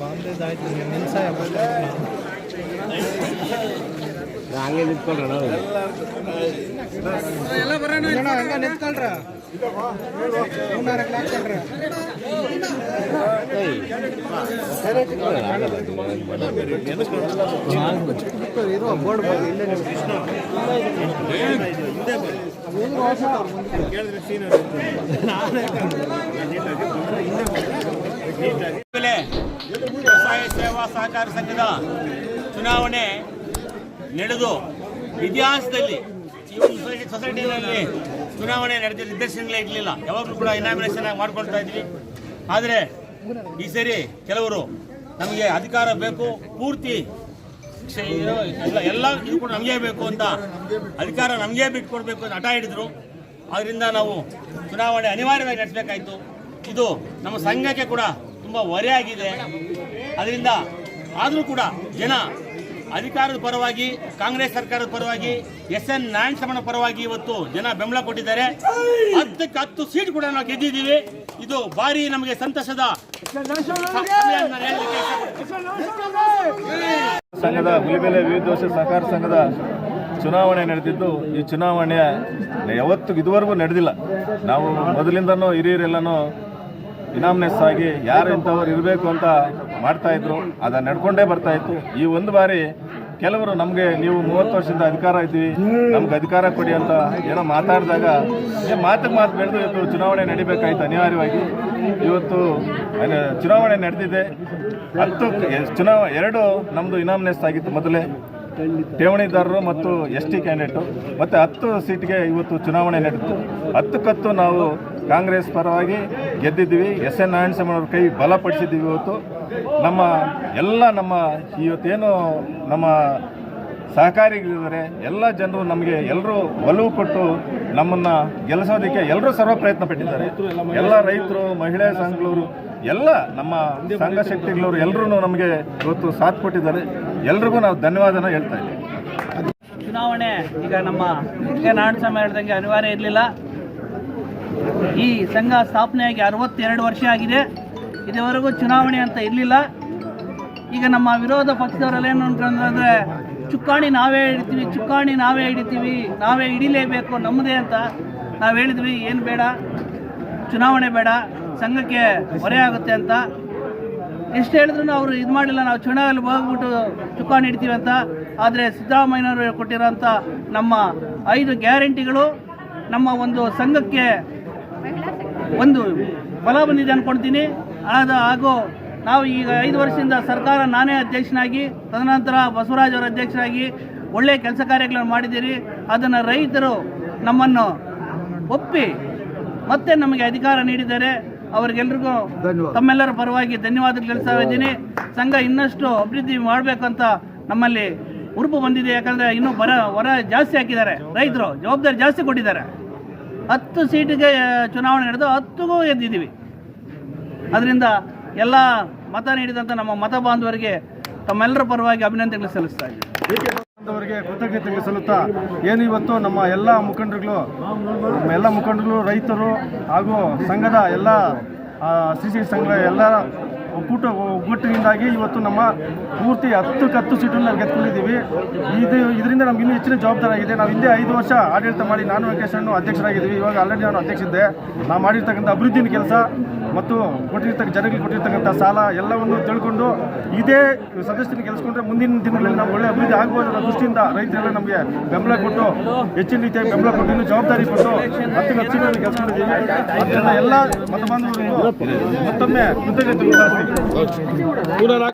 ಬಾಂಬೆ ಆಯ್ತು ನಿನ್ನ ಸಾಯ ಹಂಗೆ ನಿಂತ್ಕೊಳ್ರಣ ಬೆಲೆ ವ್ಯವಸಾಯ ಸೇವಾ ಸಹಕಾರ ಸಂಘದ ಚುನಾವಣೆ ನಡೆದು ಇತಿಹಾಸದಲ್ಲಿ ಈ ಒಂದು ಚುನಾವಣೆ ನಡೆದ ನಿದರ್ಶನಗಳೇ ಇರಲಿಲ್ಲ. ಯಾವಾಗಲೂ ಕೂಡ ಇನಾಮಿನೇಷನ್ ಆಗಿ ಮಾಡ್ಕೊಳ್ತಾ ಇದ್ವಿ. ಆದರೆ ಈ ಸರಿ ಕೆಲವರು ನಮಗೆ ಅಧಿಕಾರ ಬೇಕು, ಪೂರ್ತಿ ಎಲ್ಲ ಎಲ್ಲ ಇದು ಕೂಡ ನಮಗೆ ಬೇಕು ಅಂತ ಅಧಿಕಾರ ನಮಗೆ ಬಿಟ್ಕೊಡ್ಬೇಕು ಅಂತ ಹಠ ಹಿಡಿದ್ರು. ಅದರಿಂದ ನಾವು ಚುನಾವಣೆ ಅನಿವಾರ್ಯವಾಗಿ ನಡೆಸಬೇಕಾಯಿತು. ಇದು ನಮ್ಮ ಸಂಘಕ್ಕೆ ಕೂಡ ತುಂಬ ಹೊರೆಯಾಗಿದೆ ಅದರಿಂದ ಆದರೂ ಕೂಡ ಜನ ಅಧಿಕಾರದ ಪರವಾಗಿ, ಕಾಂಗ್ರೆಸ್ ಸರ್ಕಾರದ ಪರವಾಗಿ ಎಸ್ ಎನ್ ನಾರಾಯಣ ಪರವಾಗಿ ಇವತ್ತು ಜನ ಬೆಂಬಲ ಕೊಟ್ಟಿದ್ದಾರೆ. ಹತ್ತಕ್ಕೆ ಹತ್ತು ಸೀಟ್ ಕೂಡ ನಾವು ಗೆದ್ದಿದ್ದೀವಿ. ಇದು ಭಾರಿ ನಮಗೆ ಸಂತಸದ. ಸಂಘದ ಹುಲಿಬೆಲೆ ವಿವಿಧೋಷ ಸಹಕಾರ ಸಂಘದ ಚುನಾವಣೆ ನಡೆದಿದ್ದು, ಈ ಚುನಾವಣೆ ಯಾವತ್ತು ಇದುವರೆಗೂ ನಡೆದಿಲ್ಲ. ನಾವು ಮೊದಲಿಂದನೂ ಹಿರಿಯರೆಲ್ಲನೂ ಇನಾಮ್ನೆಸ್ ಆಗಿ ಯಾರು ಇಂಥವ್ರು ಇರಬೇಕು ಅಂತ ಮಾಡ್ತಾ ಇದ್ರು, ಅದ ನಡ್ಕೊಂಡೇ ಬರ್ತಾ ಇತ್ತು. ಈ ಒಂದು ಬಾರಿ ಕೆಲವರು ನಮಗೆ ನೀವು ಮೂವತ್ತು ವರ್ಷದಿಂದ ಅಧಿಕಾರ ಇದ್ದೀವಿ, ನಮ್ಗೆ ಅಧಿಕಾರ ಕೊಡಿ ಅಂತ ಏನೋ ಮಾತಾಡಿದಾಗ ಮಾತಿಗೆ ಮಾತು ಬೆಳೆದು ಇವತ್ತು ಚುನಾವಣೆ ನಡಿಬೇಕಾಯ್ತು ಅನಿವಾರ್ಯವಾಗಿ. ಇವತ್ತು ಚುನಾವಣೆ ನಡೆದಿದೆ. ಹತ್ತು ಚುನಾವ ಎರಡು ನಮ್ಮದು ಇನಾಮ್ನೆಸ್ ಆಗಿತ್ತು ಮೊದಲೇ. ಠೇವಣಿದಾರರು ಮತ್ತು ಎಸ್ ಟಿ ಕ್ಯಾಂಡಿಡೇಟು. ಮತ್ತು ಹತ್ತು ಸೀಟ್ಗೆ ಇವತ್ತು ಚುನಾವಣೆ ನಡೆದಿತ್ತು. ಹತ್ತಕ್ಕತ್ತು ನಾವು ಕಾಂಗ್ರೆಸ್ ಪರವಾಗಿ ಗೆದ್ದಿದ್ದೀವಿ. ಎಸ್ ಎನ್ ನಾರಾಯಣಸ್ವಾಮಿಯವ್ರ ಕೈ ಬಲಪಡಿಸಿದ್ದೀವಿ ಇವತ್ತು. ನಮ್ಮ ಎಲ್ಲ ನಮ್ಮ ಇವತ್ತೇನು ನಮ್ಮ ಸಹಕಾರಿಗಳಿದ್ದಾರೆ. ಎಲ್ಲ ಜನರು ನಮಗೆ ಎಲ್ಲರೂ ಒಲವು ಕೊಟ್ಟು ನಮ್ಮನ್ನು ಗೆಲ್ಲಿಸೋದಕ್ಕೆ ಎಲ್ಲರೂ ಸರ್ವ ಪ್ರಯತ್ನ ಪಟ್ಟಿದ್ದಾರೆ. ಎಲ್ಲ ರೈತರು, ಮಹಿಳಾ ಸಂಘಗಳವರು, ಎಲ್ಲ ನಮ್ಮ ಸಂಘ ಶಕ್ತಿಗಳವರು ಎಲ್ಲರೂ ನಮಗೆ ಇವತ್ತು ಸಾಥ್ ಕೊಟ್ಟಿದ್ದಾರೆ. ಎಲ್ರಿಗೂ ನಾವು ಧನ್ಯವಾದ ಹೇಳ್ತಾ ಇದ್ದೀವಿ. ಚುನಾವಣೆ, ಈಗ ನಮ್ಮ ನಾಡ ನಾರಾಯಣಸ್ವಾಮಿ ಹೇಳ್ದಂಗೆ ಅನಿವಾರ್ಯ ಇರಲಿಲ್ಲ. ಈ ಸಂಘ ಸ್ಥಾಪನೆಯಾಗಿ ಅರವತ್ತೆರಡು ವರ್ಷ ಆಗಿದೆ. ಇದುವರೆಗೂ ಚುನಾವಣೆ ಅಂತ ಇರಲಿಲ್ಲ. ಈಗ ನಮ್ಮ ವಿರೋಧ ಪಕ್ಷದವರೆಲ್ಲ ಏನು ಅಂತಂದ್ರೆ, ಚುಕ್ಕಾಣಿ ನಾವೇ ಹಿಡಿತೀವಿ, ಚುಕ್ಕಾಣಿ ನಾವೇ ಹಿಡಿತೀವಿ, ನಾವೇ ಹಿಡಿಲೇಬೇಕು ನಮ್ಮದೇ ಅಂತ ನಾವು ಹೇಳಿದ್ವಿ, ಏನು ಬೇಡ, ಚುನಾವಣೆ ಬೇಡ, ಸಂಘಕ್ಕೆ ಹೊರೆ ಆಗುತ್ತೆ ಅಂತ. ಎಷ್ಟು ಹೇಳಿದ್ರು ಅವರು ಇದು ಮಾಡಿಲ್ಲ, ನಾವು ಚುನಾವಣೆಯಲ್ಲಿ ಹೋಗ್ಬಿಟ್ಟು ಚುಕ್ಕಾಣಿ ಹಿಡ್ತೀವಿ ಅಂತ. ಆದರೆ ಸಿದ್ದರಾಮಯ್ಯನವರು ಕೊಟ್ಟಿರೋಂಥ ನಮ್ಮ ಐದು ಗ್ಯಾರಂಟಿಗಳು ನಮ್ಮ ಒಂದು ಸಂಘಕ್ಕೆ ಒಂದು ಬಲ ಬಂದಿದೆ ಅಂದ್ಕೊಳ್ತೀನಿ ಆದ ಹಾಗೂ ನಾವು ಈಗ ಐದು ವರ್ಷದಿಂದ ಸರ್ಕಾರ ನಾನೇ ಅಧ್ಯಕ್ಷನಾಗಿ, ತದನಂತರ ಬಸವರಾಜ್ ಅವರ ಅಧ್ಯಕ್ಷರಾಗಿ ಒಳ್ಳೆಯ ಕೆಲಸ ಕಾರ್ಯಗಳನ್ನು ಮಾಡಿದ್ದೀರಿ. ಅದನ್ನು ರೈತರು ನಮ್ಮನ್ನು ಒಪ್ಪಿ ಮತ್ತೆ ನಮಗೆ ಅಧಿಕಾರ ನೀಡಿದ್ದಾರೆ. ಅವರಿಗೆಲ್ರಿಗೂ ತಮ್ಮೆಲ್ಲರ ಪರವಾಗಿ ಧನ್ಯವಾದ ತಿಳಿಸ್ತಾ ಇದ್ದೀನಿ. ಸಂಘ ಇನ್ನಷ್ಟು ಅಭಿವೃದ್ಧಿ ಮಾಡಬೇಕಂತ ನಮ್ಮಲ್ಲಿ ಉರುಪು ಬಂದಿದೆ. ಯಾಕಂದರೆ ಇನ್ನೂ ಬರ ಹೊರ ಜಾಸ್ತಿ ಹಾಕಿದ್ದಾರೆ. ರೈತರು ಜವಾಬ್ದಾರಿ ಜಾಸ್ತಿ ಕೊಟ್ಟಿದ್ದಾರೆ. ಹತ್ತು ಸೀಟಿಗೆ ಚುನಾವಣೆ ನಡೆದು ಹತ್ತಿಗೂ ಎದ್ದಿದ್ದೀವಿ. ಅದರಿಂದ ಎಲ್ಲ ಮತ ನೀಡಿದಂಥ ನಮ್ಮ ಮತ ಬಾಂಧವರಿಗೆ ತಮ್ಮೆಲ್ಲರ ಪರವಾಗಿ ಅಭಿನಂದನೆಗಳು ಸಲ್ಲಿಸ್ತಾ ಇದ್ದೀನಿ. ಅವರಿಗೆ ಕೃತಜ್ಞತೆ ಸಲ್ಲುತ್ತಾ ಏನು ಇವತ್ತು ನಮ್ಮ ಎಲ್ಲ ಮುಖಂಡರುಗಳು, ನಮ್ಮ ಎಲ್ಲ ಮುಖಂಡರುಗಳು, ರೈತರು ಹಾಗೂ ಸಂಘದ ಎಲ್ಲ ಸಿ ಸಿ ಸಂಘ ಎಲ್ಲ ಒಕ್ಕೂಟ, ಒಗ್ಗಟ್ಟಿನಿಂದಾಗಿ ಇವತ್ತು ನಮ್ಮ ಪೂರ್ತಿ ಹತ್ತಕ್ಕೆ ಹತ್ತು ಸೀಟನ್ನು ನಾವು ಗೆದ್ಕೊಂಡಿದ್ದೀವಿ ಇದು, ಇದರಿಂದ ನಮ್ಗೆ ಇನ್ನೂ ಹೆಚ್ಚಿನ ಜವಾಬ್ದಾರಿ ಆಗಿದೆ. ನಾವು ಹಿಂದೆ ಐದು ವರ್ಷ ಆಡಳಿತ ಮಾಡಿ ನಾನು ವೆಂಕಟೇಶ್ ಅಧ್ಯಕ್ಷರಾಗಿದ್ದೀವಿ. ಇವಾಗ ಆಲ್ರೆಡಿ ನಾನು ಅಧ್ಯಕ್ಷಿದ್ದೆ ನಾವು ಮಾಡಿರ್ತಕ್ಕಂಥ ಅಭಿವೃದ್ಧಿನ ಕೆಲಸ ಮತ್ತು ಕೊಟ್ಟಿರ್ತಕ್ಕ ಜನಗಳಿಗೆ ಕೊಟ್ಟಿರ್ತಕ್ಕಂಥ ಸಾಲ ಎಲ್ಲವನ್ನು ತಿಳ್ಕೊಂಡು ಇದೇ ಸದಸ್ಯರಿಗೆ ಗೆಲ್ಸ್ಕೊಂಡ್ರೆ ಮುಂದಿನ ದಿನಗಳಲ್ಲಿ ನಾವು ಒಳ್ಳೆ ಅಭಿವೃದ್ಧಿ ಆಗ್ಬೋದು ದೃಷ್ಟಿಯಿಂದ ರೈತರೆಲ್ಲ ನಮಗೆ ಬೆಂಬಲ ಕೊಟ್ಟು, ಹೆಚ್ಚಿನ ರೀತಿಯಾಗಿ ಬೆಂಬಲ ಕೊಟ್ಟು, ಇನ್ನೂ ಜವಾಬ್ದಾರಿ ಕೊಟ್ಟು ಹತ್ತು ಲಕ್ಷ ಗೆಲ್ಸ್ಕೊಂಡಿದ್ದೀವಿ. ಅದರಿಂದ ಎಲ್ಲ ಮತ ಬಾಂಧವರಿಗೂ ಮತ್ತೊಮ್ಮೆ ಕೃತಜ್ಞತೆ